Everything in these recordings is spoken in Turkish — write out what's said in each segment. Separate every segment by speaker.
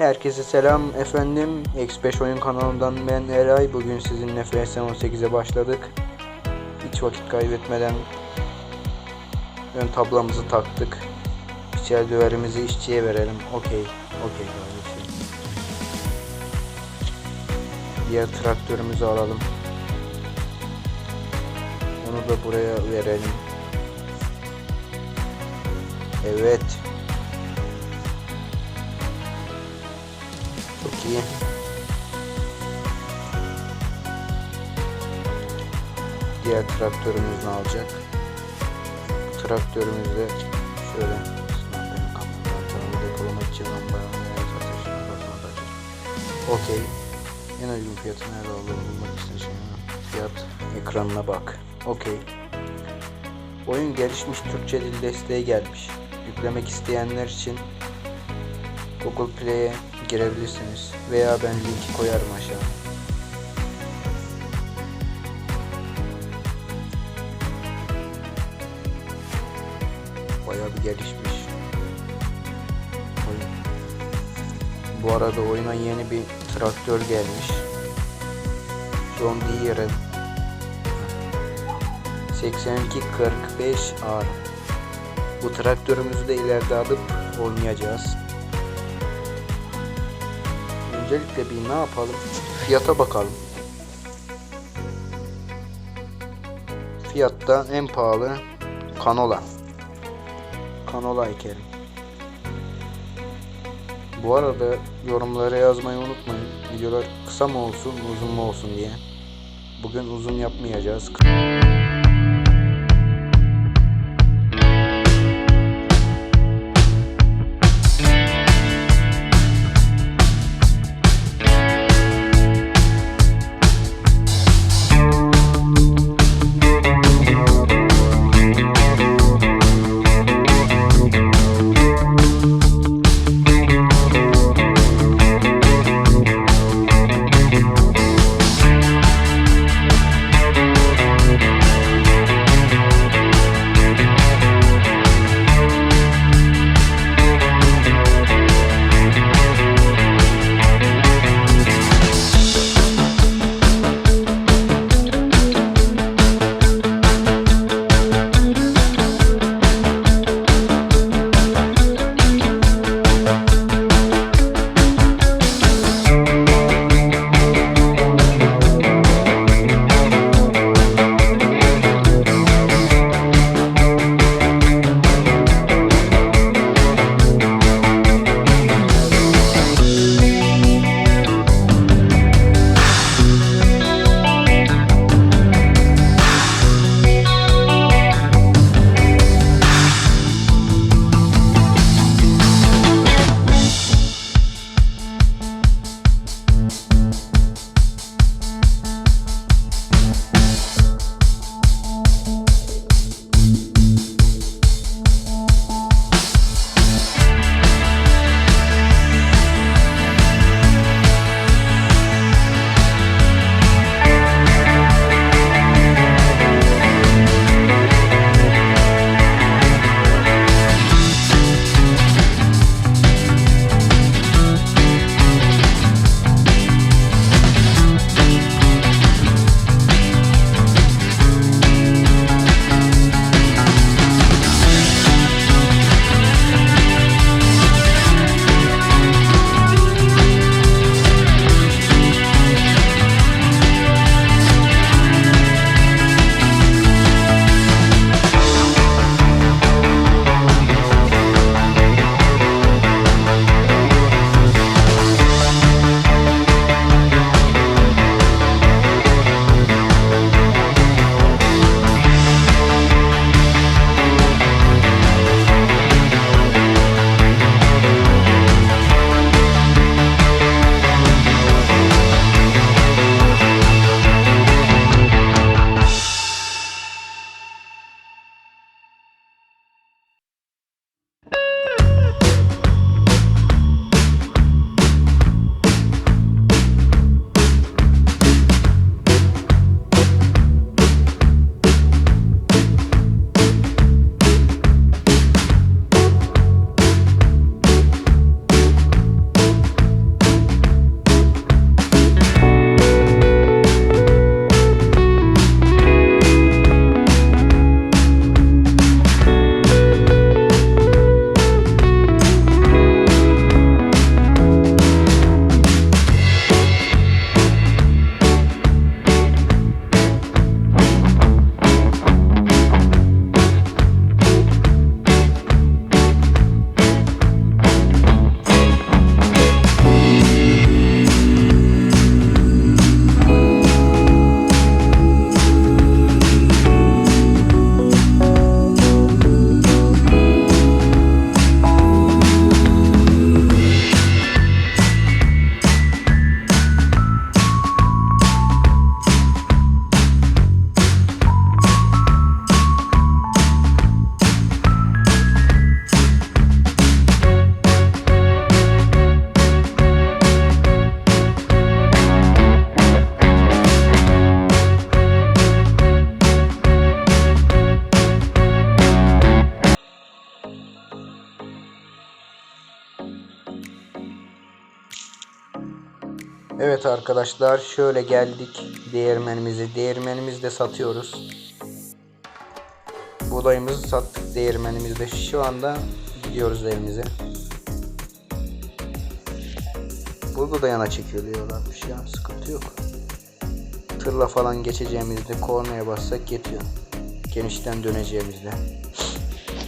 Speaker 1: Herkese selam efendim. X5 oyun kanalından ben Eray. Bugün sizinle FS 18'e başladık. Hiç vakit kaybetmeden ön tablamızı taktık. İçeri düverimizi işçiye verelim. Okey. Okey kardeşim. Diğer traktörümüzü alalım. Onu da buraya verelim. Evet. İyi. Diğer traktörümüz ne alacak? Bu traktörümüzde şöyle depolama için. Okey. En uygun fiyatı nerede olduğunu bulmak için fiyat ekranına bak. Okey. Oyun gelişmiş Türkçe dil desteği gelmiş. Yüklemek isteyenler için Google Play'e girebilirsiniz veya ben linki koyarım aşağı. Bayağı bir gelişmiş. Oyun. Bu arada oyuna yeni bir traktör gelmiş. John Deere 8245 R. Bu traktörümüzü de ileride alıp oynayacağız. Öncelikle bir ne yapalım? Fiyata bakalım. Fiyatta en pahalı kanola. Kanola ekelim. Bu arada yorumlara yazmayı unutmayın. Videolar kısa mı olsun, uzun mu olsun diye. Bugün uzun yapmayacağız. Evet arkadaşlar şöyle geldik değirmenimizi. Değirmenimizi de satıyoruz. Buğdayımızı sattık değirmenimizde. Şu anda gidiyoruz evimize. Burada da yana çekiliyorlarmış ya sıkıntı yok. Tırla falan geçeceğimizde kornaya bassak yetiyor. Genişten döneceğimizde.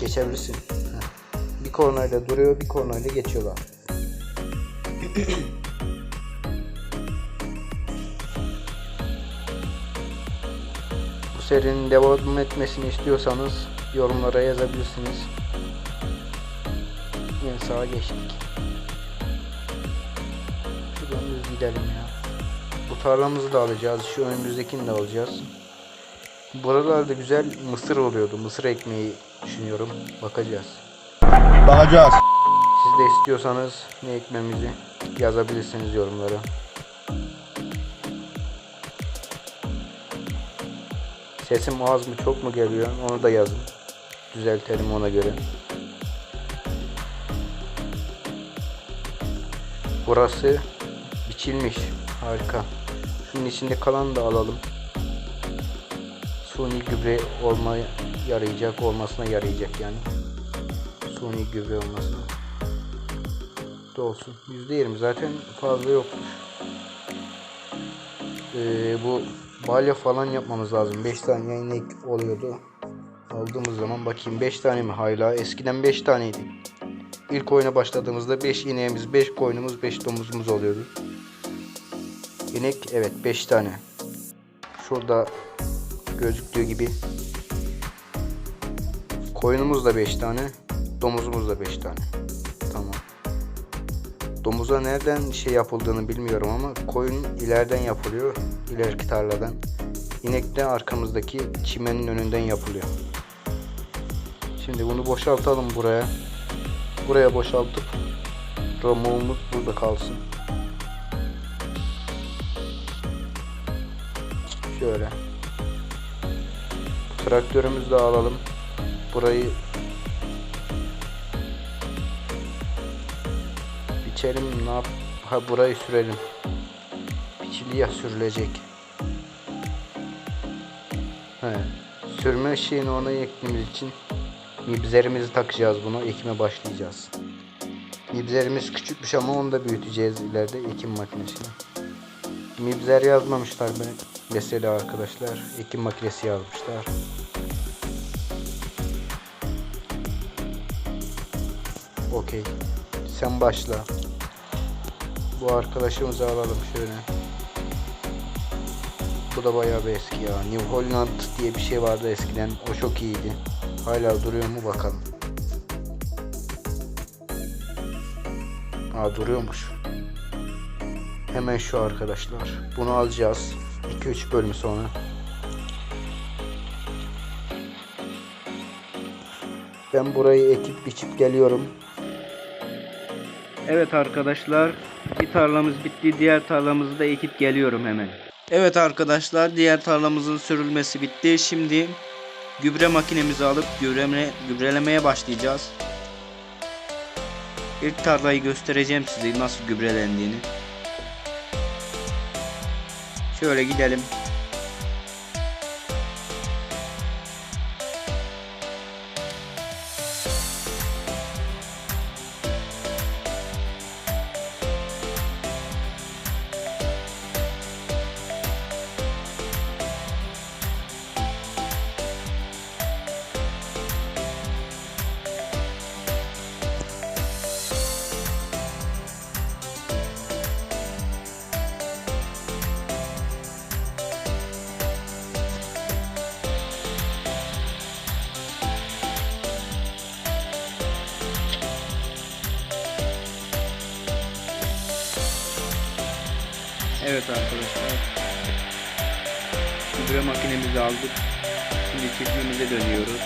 Speaker 1: Geçebilirsin. Bir kornayla duruyor bir kornayla geçiyorlar. serinin devam etmesini istiyorsanız yorumlara yazabilirsiniz. En sağa geçtik. Şuradan düz gidelim ya. Bu tarlamızı da alacağız. Şu önümüzdekini de alacağız. Buralarda güzel mısır oluyordu. Mısır ekmeği düşünüyorum. Bakacağız.
Speaker 2: Bakacağız.
Speaker 1: Siz de istiyorsanız ne ekmemizi yazabilirsiniz yorumlara. Sesim az mı çok mu geliyor onu da yazın. Düzeltelim ona göre. Burası biçilmiş. Harika. Şunun içinde kalan da alalım. Suni gübre olmaya yarayacak, olmasına yarayacak yani. Suni gübre olmasına. Da olsun. %20 zaten fazla yokmuş. Ee, bu balya falan yapmamız lazım. 5 tane inek oluyordu. Aldığımız zaman bakayım 5 tane mi hala? Eskiden 5 taneydi. İlk oyuna başladığımızda 5 ineğimiz, 5 koyunumuz, 5 domuzumuz oluyordu. İnek evet 5 tane. Şurada gözüktüğü gibi. Koyunumuz da 5 tane, domuzumuz da 5 tane. Domuza nereden şey yapıldığını bilmiyorum ama koyun ileriden yapılıyor. ileriki tarladan. İnek de arkamızdaki çimenin önünden yapılıyor. Şimdi bunu boşaltalım buraya. Buraya boşaltıp romuğumuz burada kalsın. Şöyle. Traktörümüzü de alalım. Burayı biçelim ne yap ha burayı sürelim. Biçiliye sürülecek. He. Sürme şeyini ona eklediğimiz için mibzerimizi takacağız bunu ekime başlayacağız. Mibzerimiz küçükmüş ama onu da büyüteceğiz ileride ekim makinesine. Mibzer yazmamışlar ben mesela arkadaşlar. Ekim makinesi yazmışlar. Okey. Sen başla. Bu arkadaşımızı alalım şöyle. Bu da bayağı bir eski ya. New Holland diye bir şey vardı eskiden. O çok iyiydi. Hala duruyor mu bakalım. Aa duruyormuş. Hemen şu arkadaşlar. Bunu alacağız. 2-3 bölüm sonra. Ben burayı ekip biçip geliyorum. Evet arkadaşlar. Bir tarlamız bitti. Diğer tarlamızı da ekip geliyorum hemen. Evet arkadaşlar. Diğer tarlamızın sürülmesi bitti. Şimdi gübre makinemizi alıp gübreme, gübrelemeye başlayacağız. İlk tarlayı göstereceğim size nasıl gübrelendiğini. Şöyle gidelim. Evet arkadaşlar. Gübre makinemizi aldık. Şimdi çiftliğimize dönüyoruz.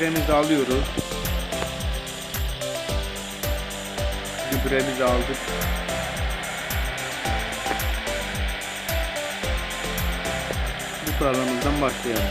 Speaker 2: Gübremizi alıyoruz. Gübremizi aldık. Bu tarlamızdan başlayalım.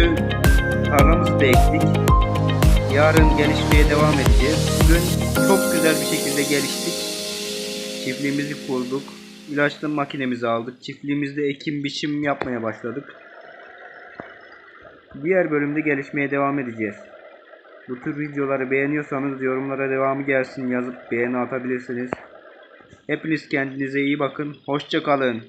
Speaker 2: Bugünkü tarlamızı da ektik. Yarın gelişmeye devam edeceğiz. Bugün çok güzel bir şekilde geliştik. Çiftliğimizi kurduk. İlaçlı makinemizi aldık. Çiftliğimizde ekim biçim yapmaya başladık. Diğer bölümde gelişmeye devam edeceğiz. Bu tür videoları beğeniyorsanız yorumlara devamı gelsin yazıp beğeni atabilirsiniz. Hepiniz kendinize iyi bakın. Hoşça kalın.